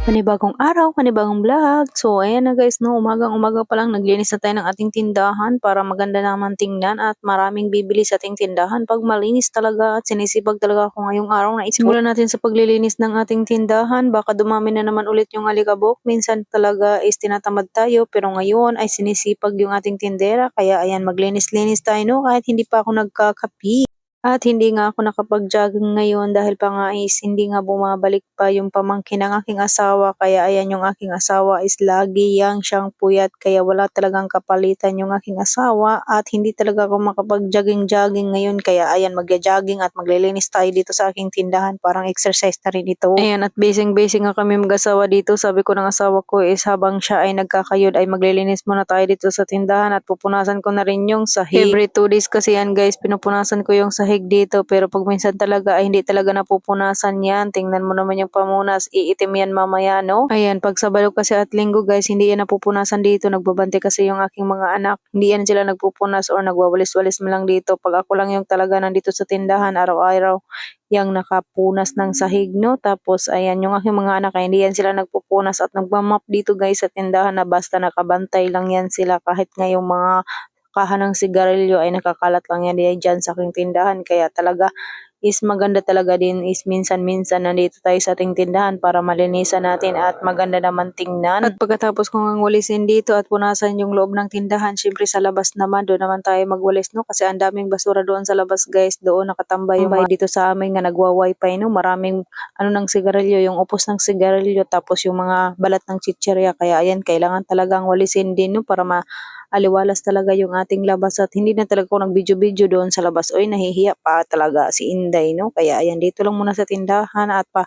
Panibagong araw, panibagong vlog. So, ayan na guys, no, umagang umaga pa lang naglinis na tayo ng ating tindahan para maganda naman tingnan at maraming bibili sa ating tindahan. Pag malinis talaga at sinisipag talaga ako ngayong araw na isimulan natin sa paglilinis ng ating tindahan. Baka dumami na naman ulit yung alikabok. Minsan talaga is tinatamad tayo pero ngayon ay sinisipag yung ating tindera. Kaya ayan, maglinis-linis tayo no kahit hindi pa ako nagkakapi. At hindi nga ako nakapag-jogging ngayon dahil pa nga is hindi nga bumabalik pa yung pamangkin ng aking asawa. Kaya ayan yung aking asawa is lagi yang siyang puyat kaya wala talagang kapalitan yung aking asawa at hindi talaga ako makapag-jogging-jogging ngayon. Kaya ayan magja-jogging at maglilinis tayo dito sa aking tindahan. Parang exercise na rin ito. Ayan at basing-basing nga kami mag-asawa dito. Sabi ko ng asawa ko is habang siya ay nagkakayod ay maglilinis muna tayo dito sa tindahan at pupunasan ko na rin yung sahig. Every two days kasi yan guys pinupunasan ko yung sahig dito pero pag minsan talaga ay hindi talaga napupunasan yan. Tingnan mo naman yung pamunas, iitim yan mamaya no. Ayan, pag Sabado kasi at Linggo guys, hindi yan napupunasan dito. Nagbabante kasi yung aking mga anak. Hindi yan sila nagpupunas or nagwawalis-walis mo lang dito. Pag ako lang yung talaga nandito sa tindahan araw-araw yung nakapunas ng sahig no. Tapos ayan yung aking mga anak hindi yan sila nagpupunas at nagmamap dito guys sa tindahan na basta nakabantay lang yan sila kahit nga yung mga kaha ng sigarilyo ay nakakalat lang yan diyan dyan sa aking tindahan. Kaya talaga is maganda talaga din is minsan-minsan nandito tayo sa ating tindahan para malinisan natin at maganda naman tingnan. At pagkatapos kong ang walisin dito at punasan yung loob ng tindahan, syempre sa labas naman, doon naman tayo magwalis no? Kasi ang daming basura doon sa labas guys, doon nakatambay yung mga dito sa amin nga nagwa-wifi no, maraming ano ng sigarilyo, yung upos ng sigarilyo tapos yung mga balat ng chicherya. Kaya ayan kailangan talagang walisin din no? Para ma aliwalas talaga yung ating labas at hindi na talaga ako nag-video-video doon sa labas. Oy, nahihiya pa talaga si Inday, no? Kaya ayan, dito lang muna sa tindahan at pa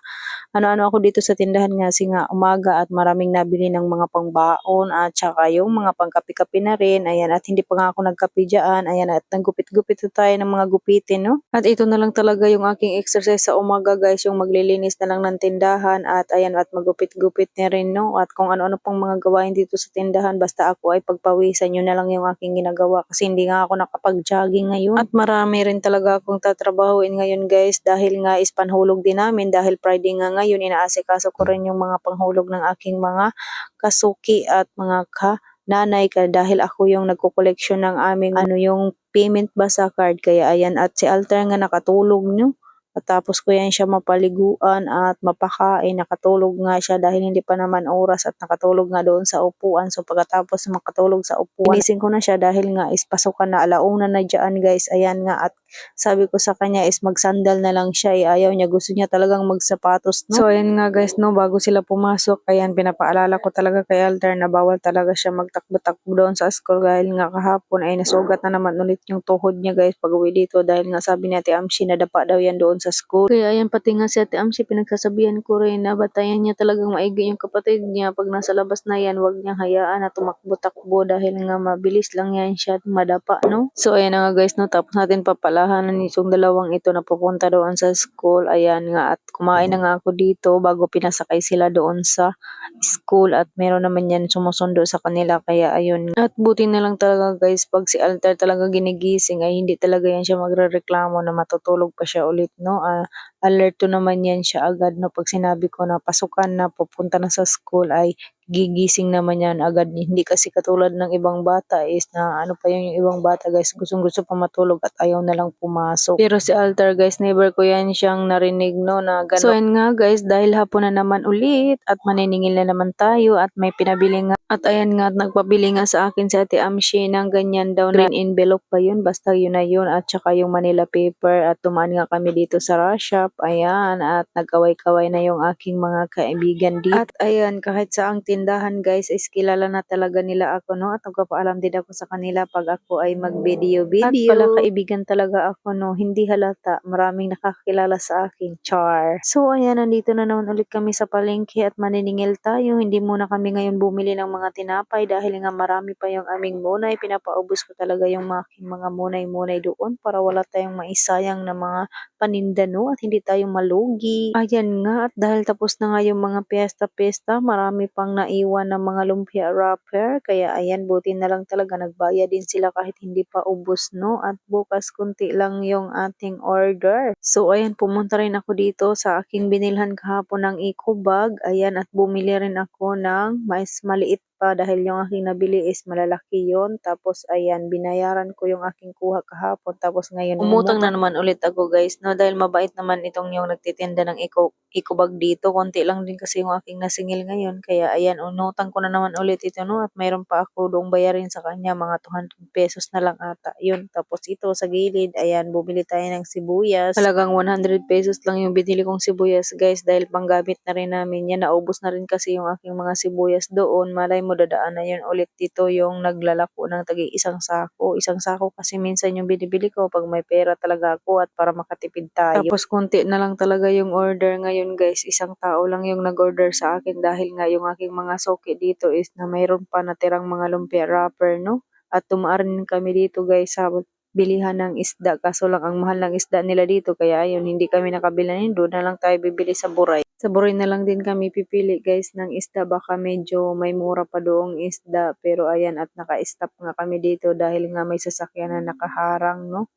ano-ano ako dito sa tindahan nga kasi nga umaga at maraming nabili ng mga pangbaon at saka yung mga pangkapi-kapi na rin. Ayan, at hindi pa nga ako nagkapi dyan. Ayan, at naggupit-gupit tayo ng mga gupitin, no? At ito na lang talaga yung aking exercise sa umaga, guys, yung maglilinis na lang ng tindahan at ayan, at magupit-gupit na rin, no? At kung ano-ano pang mga gawain dito sa tindahan, basta ako ay pagpawisan yun na lang yung aking ginagawa kasi hindi nga ako nakapag-jogging ngayon. At marami rin talaga akong tatrabahuin ngayon guys. Dahil nga is panhulog din namin. Dahil Friday nga ngayon inaasikaso ko rin yung mga panghulog ng aking mga kasuki at mga ka nanay ka dahil ako yung nagko-collection ng aming ano yung payment ba sa card. Kaya ayan at si Alter nga nakatulog no at tapos ko yan siya mapaliguan at mapakain. Nakatulog nga siya dahil hindi pa naman oras at nakatulog nga doon sa upuan. So pagkatapos makatulog sa upuan, inising ko na siya dahil nga is pasukan na alauna na dyan guys. Ayan nga at sabi ko sa kanya is magsandal na lang siya. Eh, ayaw niya. Gusto niya talagang magsapatos. No? So ayan nga guys no bago sila pumasok. Ayan pinapaalala ko talaga kay Alter na bawal talaga siya magtakbo-takbo doon sa school dahil nga kahapon ay nasugat na naman ulit yung tuhod niya guys pag uwi dito dahil nga sabi ni Ate Amshi nadapa daw yan doon sa school. Kaya ayan pati nga si Ate Amsi pinagsasabihan ko rin na batayan niya talagang maigi yung kapatid niya. Pag nasa labas na yan, wag niyang hayaan na tumakbo-takbo dahil nga mabilis lang yan siya madapa, no? So ayan na nga guys, no? Tapos natin papalahanan itong dalawang ito na pupunta doon sa school. Ayan nga at kumain na nga ako dito bago pinasakay sila doon sa school at meron naman yan sumusundo sa kanila kaya ayun. At buti na lang talaga guys pag si Alter talaga ginigising ay hindi talaga yan siya magre-reklamo na matutulog pa siya ulit no ah, alerto naman yan siya agad no pag sinabi ko na pasukan na pupunta na sa school ay gigising naman yan agad. Hindi kasi katulad ng ibang bata is na ano pa yung ibang bata guys gustong gusto pa matulog at ayaw na lang pumasok. Pero si Altar guys never ko yan siyang narinig no na gano'n. So yan nga guys dahil hapon na naman ulit at maniningil na naman tayo at may pinabili nga at ayan nga at nagpabili nga sa akin si Ate Amshi ng ganyan daw na envelope pa yun basta yun na yun at saka yung Manila paper at tumaan nga kami dito sa rush shop ayan at nagkaway-kaway na yung aking mga kaibigan dito. At ayan kahit sa ang tindahan guys is kilala na talaga nila ako no? At nagpapaalam din ako sa kanila pag ako ay mag-video. Video. At pala kaibigan talaga ako no? Hindi halata. Maraming nakakilala sa akin. Char. So ayan nandito na naman ulit kami sa palengke at maniningil tayo. Hindi muna kami ngayon bumili ng mga tinapay dahil nga marami pa yung aming munay. Pinapaubos ko talaga yung aking mga munay-munay doon para wala tayong maisayang na mga paninda no at hindi tayo malugi. Ayan nga at dahil tapos na nga yung mga piyesta-piyesta marami pang naiwan ng mga lumpia wrapper. Kaya ayan, buti na lang talaga nagbayad din sila kahit hindi pa ubos, no? At bukas kunti lang yung ating order. So ayan, pumunta rin ako dito sa aking binilhan kahapon ng eco bag. Ayan, at bumili rin ako ng mais maliit pa dahil yung aking nabili is malalaki yon Tapos ayan, binayaran ko yung aking kuha kahapon. Tapos ngayon, umutang na naman ulit ako guys, no? Dahil mabait naman itong yung nagtitinda ng eco, eco bag dito. Konti lang din kasi yung aking nasingil ngayon. Kaya ayan, unutang ko na naman ulit ito, no? At mayroon pa ako doong bayarin sa kanya, mga 200 pesos na lang ata. Yun, tapos ito sa gilid, ayan, bumili tayo ng sibuyas. Talagang 100 pesos lang yung binili kong sibuyas guys dahil panggamit na rin namin yan. Naubos na rin kasi yung aking mga sibuyas doon. Malay mo dadaan na yun ulit dito yung naglalako ng tagi isang sako. Isang sako kasi minsan yung binibili ko pag may pera talaga ako at para makatipid tayo. Tapos konti na lang talaga yung order ngayon guys. Isang tao lang yung nag-order sa akin dahil nga yung aking mga soki dito is na mayroon pa natirang mga lumpia wrapper no. At tumaan kami dito guys sa bilihan ng isda kaso lang ang mahal ng isda nila dito kaya ayun hindi kami nakabilan doon na lang tayo bibili sa buray. Sa buray na lang din kami pipili guys ng isda baka medyo may mura pa doong isda pero ayan at naka-stop nga kami dito dahil nga may sasakyan na nakaharang no.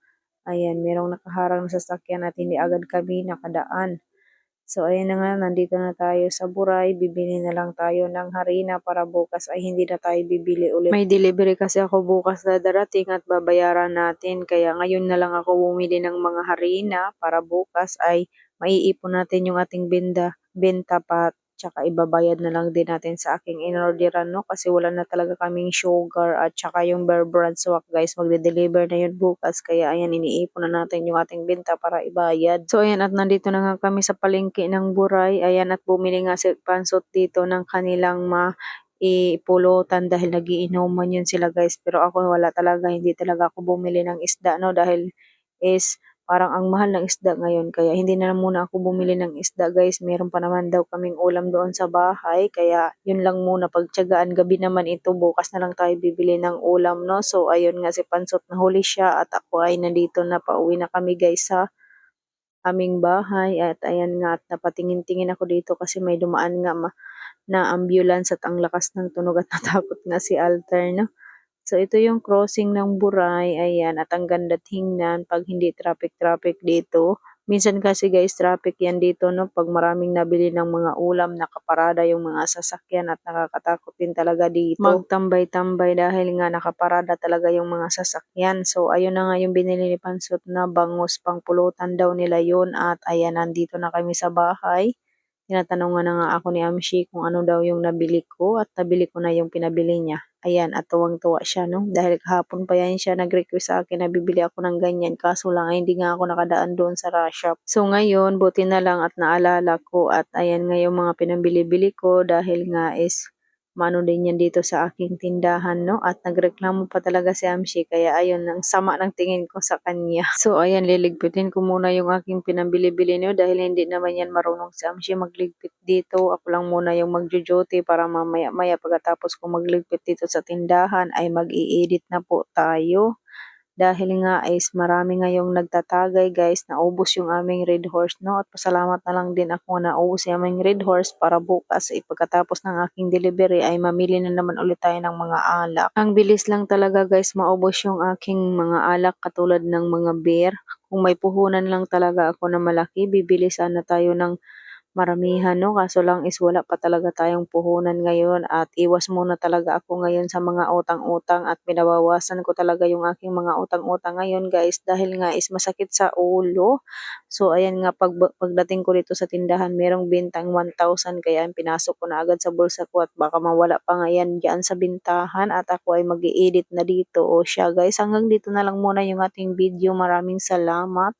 Ayan, merong nakaharang na sasakyan at hindi agad kami nakadaan. So ayan na nga, nandito na tayo sa Buray. Bibili na lang tayo ng harina para bukas ay hindi na tayo bibili ulit. May delivery kasi ako bukas na darating at babayaran natin. Kaya ngayon na lang ako bumili ng mga harina para bukas ay maiipon natin yung ating benda, benta pa tsaka ibabayad na lang din natin sa aking inorderan no? Kasi wala na talaga kaming sugar at tsaka yung Bear Brand swak guys. Magde-deliver na yun bukas. Kaya ayan iniipon na natin yung ating benta para ibayad. So ayan at nandito na nga kami sa palengke ng Buray. Ayan at bumili nga si Pansot dito ng kanilang ma ipulutan dahil nagiinuman yun sila guys. Pero ako wala talaga. Hindi talaga ako bumili ng isda no? Dahil is parang ang mahal ng isda ngayon kaya hindi na muna ako bumili ng isda guys. Meron pa naman daw kaming ulam doon sa bahay kaya yun lang muna. Pagtyagaan gabi naman ito bukas na lang tayo bibili ng ulam no? So ayun nga si Pansot na huli siya at ako ay nandito na pauwi na kami guys sa aming bahay. At ayan nga at napatingin-tingin ako dito kasi may dumaan nga ma na ambulance at ang lakas ng tunog at natakot nga si Alter no So, ito yung crossing ng Buray. Ayan, at ang ganda tingnan pag hindi traffic-traffic dito. Minsan kasi guys, traffic yan dito, no? Pag maraming nabili ng mga ulam, nakaparada yung mga sasakyan at nakakatakot din talaga dito. Magtambay-tambay dahil nga nakaparada talaga yung mga sasakyan. So, ayun na nga yung binili ni Pansot na bangus pang pulutan daw nila yun. At ayan, nandito na kami sa bahay. Tinatanong na nga ako ni Amshi kung ano daw yung nabili ko at nabili ko na yung pinabili niya. Ayan, at tuwang-tuwa siya, no? Dahil kahapon pa yan siya nag-request sa akin na bibili ako ng ganyan. Kaso lang, ay, hindi nga ako nakadaan doon sa rush shop. So, ngayon, buti na lang at naalala ko at ayan nga yung mga pinabili-bili ko dahil nga is mano din yan dito sa aking tindahan, no? At nagreklamo pa talaga si Amshi, kaya ayun, ang sama ng tingin ko sa kanya. So, ayan, liligpitin ko muna yung aking pinabili-bili niyo dahil hindi naman yan marunong si Amshi magligpit dito. Ako lang muna yung magjo-duty para mamaya-maya pagkatapos ko magligpit dito sa tindahan ay mag-i-edit na po tayo. Dahil nga is marami ngayong nagtatagay guys, naubos yung aming red horse no at pasalamat na lang din ako na naubos yung aming red horse para bukas ay pagkatapos ng aking delivery ay mamili na naman ulit tayo ng mga alak. Ang bilis lang talaga guys maubos yung aking mga alak katulad ng mga beer. Kung may puhunan lang talaga ako na malaki, bibili sana tayo ng maramihan no? Kaso lang is wala pa talaga tayong puhunan ngayon at iwas muna talaga ako ngayon sa mga utang-utang at binabawasan ko talaga yung aking mga utang-utang ngayon guys dahil nga is masakit sa ulo. So ayan nga pag, pagdating ko dito sa tindahan merong bintang 1,000 kaya pinasok ko na agad sa bulsa ko at baka mawala pa nga yan dyan sa bintahan at ako ay mag edit na dito. O siya guys hanggang dito na lang muna yung ating video. Maraming salamat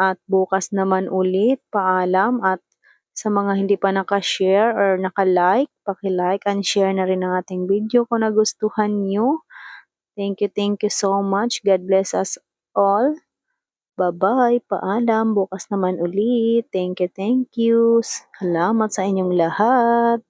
at bukas naman ulit, paalam at sa mga hindi pa naka-share or naka-like, paki-like and share na rin ang ating video kung nagustuhan nyo. Thank you, thank you so much. God bless us all. Bye-bye, paalam. Bukas naman ulit. Thank you, thank you. Salamat sa inyong lahat.